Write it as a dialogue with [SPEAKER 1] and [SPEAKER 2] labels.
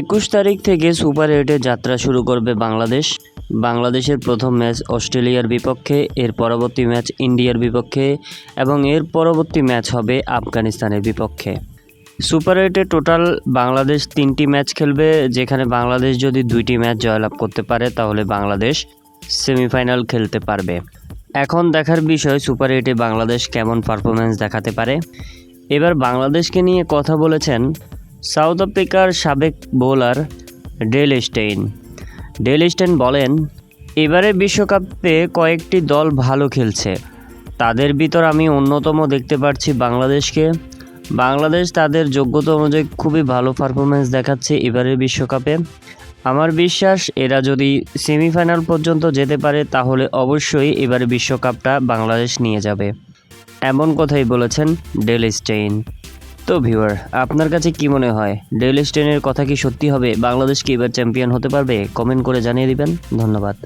[SPEAKER 1] একুশ তারিখ থেকে সুপার এইটে যাত্রা শুরু করবে বাংলাদেশ। বাংলাদেশের প্রথম ম্যাচ অস্ট্রেলিয়ার বিপক্ষে, এর পরবর্তী ম্যাচ ইন্ডিয়ার বিপক্ষে এবং এর পরবর্তী ম্যাচ হবে আফগানিস্তানের বিপক্ষে। সুপার এইটে টোটাল বাংলাদেশ তিনটি ম্যাচ খেলবে, যেখানে বাংলাদেশ যদি দুইটি ম্যাচ জয়লাভ করতে পারে, তাহলে বাংলাদেশ সেমিফাইনাল খেলতে পারবে। এখন দেখার বিষয়, সুপার এইটে বাংলাদেশ কেমন পারফরমেন্স দেখাতে পারে? এবার বাংলাদেশকে নিয়ে কথা বলেছেন সাউথ আফ্রিকার সাবেক bowler Dale Steyn. Dale Steyn বলেন, এবারে বিশ্বকাপে কয়েকটি দল ভালো খেলছে। তাদের ভিতর আমি অন্যতম দেখতে পাচ্ছি বাংলাদেশকে। বাংলাদেশ তাদের যোগ্যতা অনুযায়ী খুবই ভালো পারফরমেন্স দেখাচ্ছে এবারের বিশ্বকাপে। আমার বিশ্বাস, এরা যদি সেমিফাইনাল পর্যন্ত যেতে পারে, তাহলে অবশ্যই এবারে বিশ্বকাপটা বাংলাদেশ নিয়ে যাবে। এমন কথাই বলেছেন ডেল স্টেইন। তো ভিউয়ার আপনার কাছে কি মনে হয়? ডেল স্টেইনের কথা কি সত্যি হবে? বাংলাদেশ কি এবার চ্যাম্পিয়ন হতে পারবে? কমেন্ট করে জানিয়ে দিবেন। ধন্যবাদ।